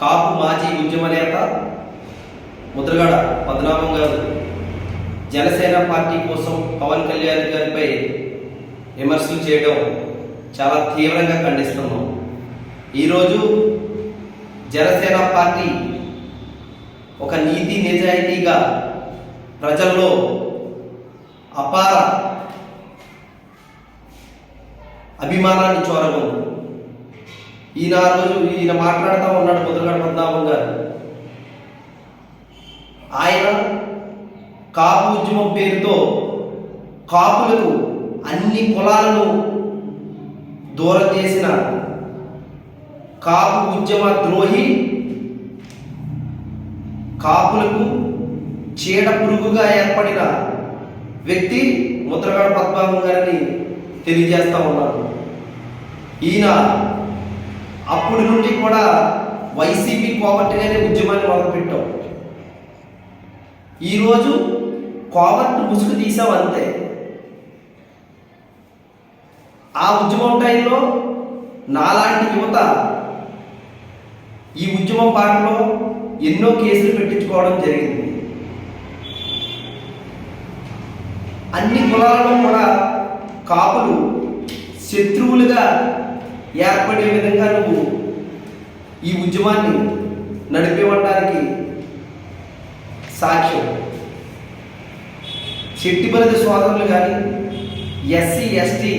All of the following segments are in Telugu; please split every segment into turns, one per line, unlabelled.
కాపు మాజీ ఉద్యమ నేత ముద్రగడ పద్మనాభం గారు జనసేన పార్టీ కోసం పవన్ కళ్యాణ్ గారిపై విమర్శలు చేయడం చాలా తీవ్రంగా ఖండిస్తున్నాం. ఈరోజు జనసేన పార్టీ ఒక నీతి నిజాయితీగా ప్రజల్లో అపార అభిమానాన్ని చోరగొంది. ఈయన ఆ రోజు ఈయన మాట్లాడుతూ ఉన్నాడు ముద్రగడ పద్మనాభం గారు. ఆయన కాపు ఉద్యమం పేరుతో కాపులకు అన్ని కులాలను దూరం చేసిన కాపు ఉద్యమ ద్రోహి కాపులకు చీడ పురుగుగా ఏర్పడిన వ్యక్తి ముద్రగడ పద్మనాభం గారిని తెలియజేస్తా ఉన్నారు ఈయన అప్పటి నుండి కూడా వైసీపీ కోవట్టుగానే ఉద్యమాన్ని మొదలుపెట్టాం ఈరోజు కోవట్టు ముసుగు తీసావు అంతే. ఆ ఉద్యమం టైంలో నాలాంటి యువత ఈ ఉద్యమం పాటలో ఎన్నో కేసులు పెట్టించుకోవడం జరిగింది. అన్ని కులాలలో కూడా కాపులు శత్రువులుగా ఏర్పడే విధంగా నువ్వు ఈ ఉద్యమాన్ని నడిపేవడానికి సాక్ష్యం. చెట్టిబలది సోదరులు కానీ ఎస్సీ ఎస్టీ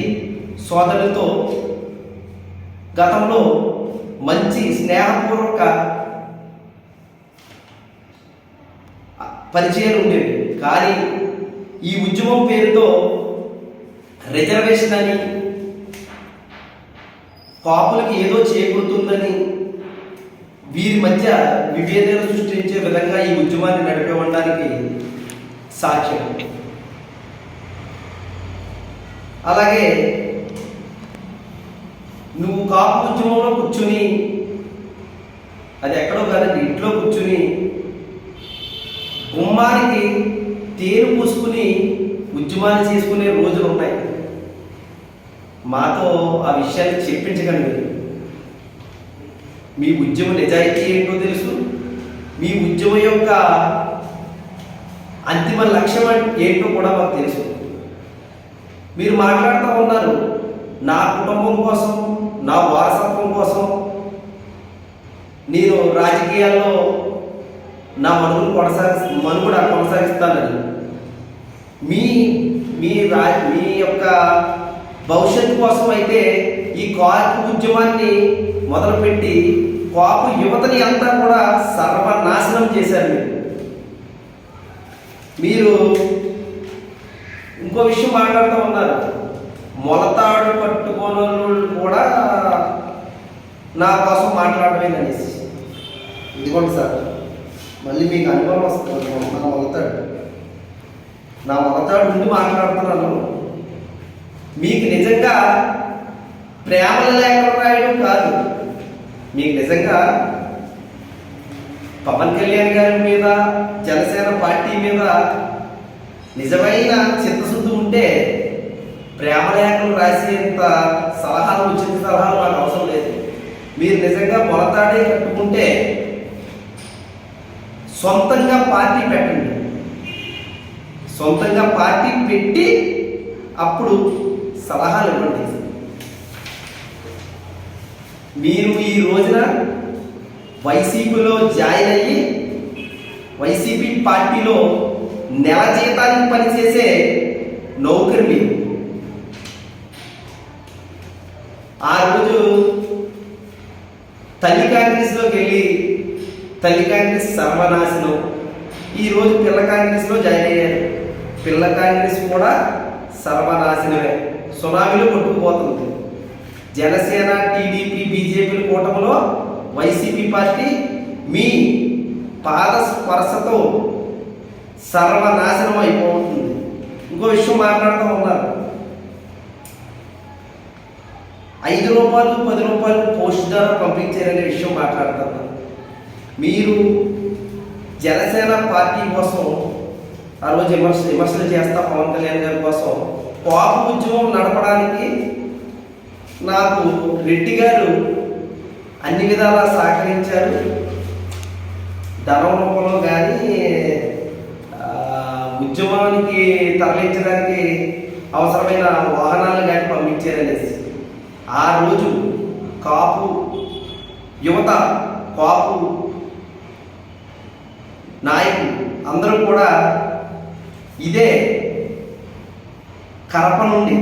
సోదరులతో గతంలో మంచి స్నేహపూర్వక పరిచయాలు ఉండేవి. కానీ ఈ ఉద్యమం పేరుతో రిజర్వేషన్ అని కాపులకి ఏదో చేకూరుతుందని వీరి మధ్య విభేదాలు సృష్టించే విధంగా ఈ ఉద్యమాన్ని నడిపేవడానికి సాక్ష్యం. అలాగే నువ్వు కాపు ఉద్యమంలో కూర్చుని అది ఎక్కడో కాదండి ఇంట్లో కూర్చుని గుమ్మానికి తేరు పూసుకుని ఉద్యమాన్ని చేసుకునే రోజులు ఉన్నాయి. మాతో ఆ విషయాన్ని చెప్పించకండి మీ ఉద్యమ నిజాయితీ ఏంటో తెలుసు? మీ ఉద్యమం యొక్క అంతిమ లక్ష్యం ఏంటో కూడా మాకు తెలుసు. మీరు మాట్లాడుతూ ఉన్నారు నా కుటుంబం కోసం నా వారసత్వం కోసం నేను రాజకీయాల్లో నా మనుగుడు కొనసాగి మనుగుడ కొనసాగిస్తానని. మీ మీ రా మీ యొక్క భవిష్యత్తు కోసం అయితే ఈ కాపు ఉద్యమాన్ని మొదలుపెట్టి కాపు యువతని అంతా కూడా సర్వనాశనం చేశారు మీరు. మీరు ఇంకో విషయం మాట్లాడుతూ ఉన్నారు. మొలతాడు పట్టుకోనోళ్ళు కూడా నా కోసం మాట్లాడమేనని అనేసి. ఇదిగోండి సార్ మళ్ళీ మీకు అనుభవం వస్తుంది. నా మొలతాడు. నా మొలతాడు నుండి మాట్లాడుతున్నాను. మీకు నిజంగా ప్రేమ లేఖలు రాయడం కాదు. మీకు నిజంగా పవన్ కళ్యాణ్ గారి మీద జనసేన పార్టీ మీద నిజమైన చిత్తశుద్ధి ఉంటే ప్రేమ లేఖలు రాసేంత సలహాలు ఉచిత సలహాలు నాకు అవసరం లేదు. మీరు నిజంగా మొలతాడే కట్టుకుంటే సొంతంగా పార్టీ పెట్టండి. సొంతంగా పార్టీ పెట్టి అప్పుడు సలహాలు ఇవ్వండి మీరు ఈ రోజున వైసీపీలో జాయిన్ అయ్యి వైసీపీ పార్టీలో నెల జీతానికి పనిచేసే నౌకరి మీరు. ఆ రోజు తల్లి కాంగ్రెస్లోకి వెళ్ళి తల్లి కాంగ్రెస్ సర్వనాశనం. ఈ రోజు పిల్ల కాంగ్రెస్లో జాయిన్ అయ్యారు. పిల్ల కాంగ్రెస్ కూడా సర్వనాశనమే. సునామీలో కొట్టుకుపోతుంది. జనసేన టీడీపీ బీజేపీ కూటమిలో వైసీపీ పార్టీ మీ పాద స్పర్శతో సర్వనాశనం అయిపోతుంది. ఇంకో విషయం మాట్లాడుతూ ఉన్నారు. ఐదు రూపాయలు పది రూపాయలు పోస్ట్ ద్వారా పంపించారనే విషయం మాట్లాడుతున్నారు. మీరు జనసేన పార్టీ కోసం ఆ రోజు విమర్శ విమర్శలు చేస్తా పవన్ కళ్యాణ్ గారి కోసం పాపు ఉద్యమం నడపడానికి నాకు రెడ్డి గారు అన్ని విధాలా సహకరించారు. ధనం రూపంలో కానీ ఉద్యమానికి తరలించడానికి అవసరమైన వాహనాలు కానీ పంపించారనేసి ఆ రోజు కాపు యువత కాపు నాయకులు అందరూ కూడా ఇదే కరప నుండి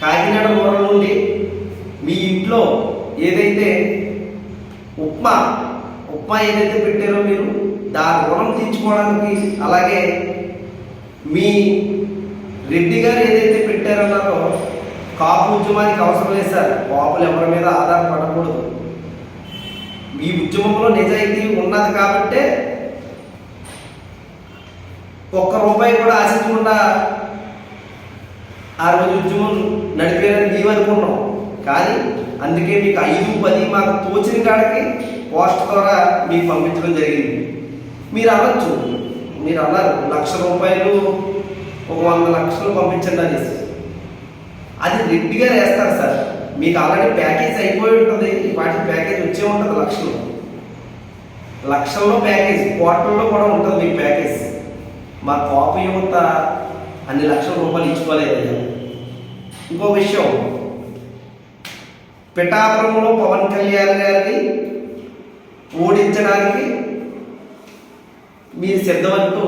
కాకినాడ ఊర నుండి మీ ఇంట్లో ఏదైతే ఉప్మా ఉప్మా ఏదైతే పెట్టారో మీరు దాని రుణం తీర్చుకోవడానికి అలాగే మీ రెడ్డి గారు ఏదైతే పెట్టారన్నారో కాపు ఉద్యమానికి అవసరం లేదు సార్. కాపులు ఎవరి మీద ఆధారపడకూడదు మీ ఉద్యమంలో నిజాయితీ ఉన్నది కాబట్టే ఒక్క రూపాయి కూడా ఆశించకుండా ఆ రోజు ఉద్యమం నడిపేదని మేము కానీ అందుకే మీకు ఐదు పది మాకు తోచిన కాడికి పోస్ట్ ద్వారా మీకు పంపించడం జరిగింది. మీరు అనొచ్చు. మీరు అన్నారు లక్ష రూపాయలు ఒక వంద లక్షలు పంపించండి అనేసి. అది రెడ్డిగా వేస్తారు సార్. మీకు ఆల్రెడీ ప్యాకేజ్ అయిపోయి ఉంటుంది. వాటి ప్యాకేజ్ వచ్చే ఉంటుంది లక్షలు. లక్షల్లో ప్యాకేజ్ క్వార్టర్లో కూడా ఉంటుంది మీకు ప్యాకేజ్. మా కాపు యువత అన్ని లక్షల రూపాయలు ఇచ్చుకోలేదు ఇంకో విషయం పిఠాపురంలో పవన్ కళ్యాణ్ గారిని ఓడించడానికి మీరు సిద్ధమంటూ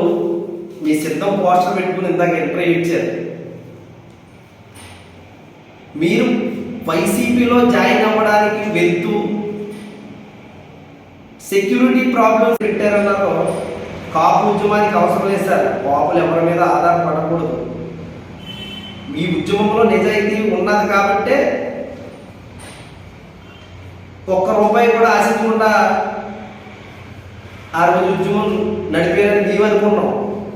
మీ సిద్ధం పోస్టర్ పెట్టుకుని ఇందాక ఇంటర్వ్యూ ఇచ్చారు. మీరు వైసీపీలో జాయిన్ అవ్వడానికి వెళ్తూ సెక్యూరిటీ ప్రాబ్లమ్స్ పెట్టారన్నారు. కాపు ఉద్యమానికి అవసరం లేదు సార్. కాపులు ఎవరి మీద ఆధారపడకూడదు మీ ఉద్యమంలో నిజాయితీ ఉన్నది కాబట్టే ఒక్క రూపాయి కూడా ఆశించకుండా ఆ రోజు ఉద్యమం నడిపేయాలని మేము అనుకున్నాం.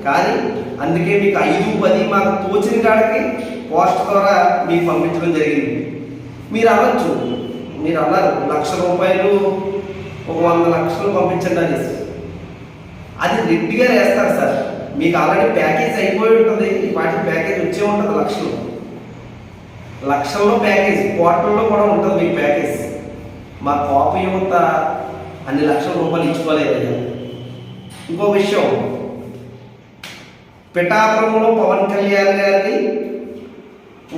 కానీ అందుకే మీకు ఐదు పది మాకు తోచిన కాడికి పోస్ట్ ద్వారా మీకు పంపించడం జరిగింది. మీరు అనొచ్చు. మీరు అన్నారు లక్ష రూపాయలు ఒక వంద లక్షలు పంపించండి అనేసి. అది రెడ్డిగా వేస్తారు సార్. మీకు ఆల్రెడీ ప్యాకేజ్ అయిపోయి ఉంటుంది. వాటి ప్యాకేజ్ వచ్చే ఉంటుంది లక్షలు. లక్షల్లో ప్యాకేజ్ క్వార్టర్లో కూడా ఉంటుంది మీకు ప్యాకేజ్. మా కాపు యువత అన్ని లక్షల రూపాయలు ఇచ్చుకోలేదు ఇంకో విషయం. పిఠాపురంలో పవన్ కళ్యాణ్ గారిని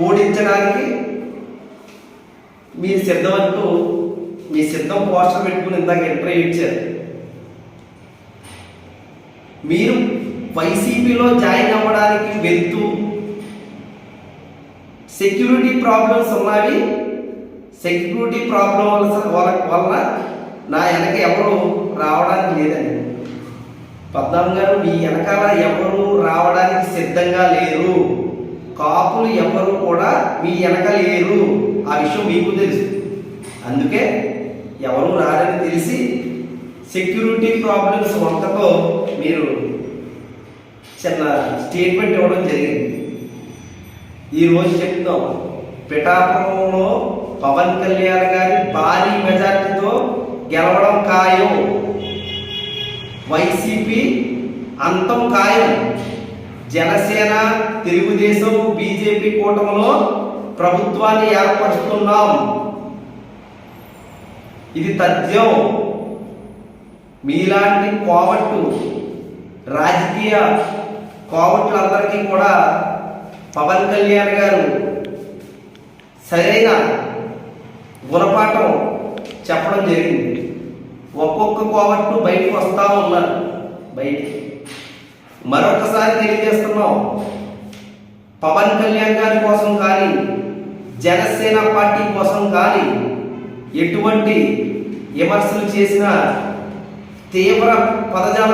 ఓడించడానికి మీ సిద్ధమంటూ మీ సిద్ధం పోస్టర్ పెట్టుకుని ఇందాక ఇంటర్వ్యూ ఇచ్చారు. మీరు వైసీపీలో జాయిన్ అవ్వడానికి వెళ్తూ సెక్యూరిటీ ప్రాబ్లమ్స్ ఉన్నవి? సెక్యూరిటీ ప్రాబ్లం వల్ల వలన నా వెనక ఎవరు రావడానికి లేదండి. పద్మనాభం గారు మీ వెనకాల ఎవరు రావడానికి సిద్ధంగా లేరు. కాపులు ఎవరు కూడా మీ వెనక లేరు. ఆ విషయం మీకు తెలుసు. అందుకే ఎవరు రారని తెలిసి సెక్యూరిటీ ప్రాబ్లమ్స్ వంకతో మీరు చిన్న స్టేట్మెంట్ ఇవ్వడం జరిగింది. ఈరోజు చెప్తాం పిఠాపురంలో పవన్ కళ్యాణ్ గారి భారీ మెజార్టీతో గెలవడం ఖాయం. వైసీపీ అంతం ఖాయం. జనసేన తెలుగుదేశం బీజేపీ కూటమిలో ప్రభుత్వాన్ని ఏర్పరుస్తున్నాం. ఇది తథ్యం. మీలాంటి కోవట్టు రాజకీయ కోవట్లందరికీ కూడా పవన్ కళ్యాణ్ గారు సరైన గుణపాఠం చెప్పడం జరిగింది. ఒక్కొక్క కోవట్టు బయటకు వస్తా ఉన్నారు. బయటికి. మరొకసారి తెలియజేస్తున్నాం. పవన్ కళ్యాణ్ గారి కోసం కానీ జనసేన పార్టీ కోసం కానీ ఎటువంటి విమర్శలు చేసిన తీవ్ర పదజాల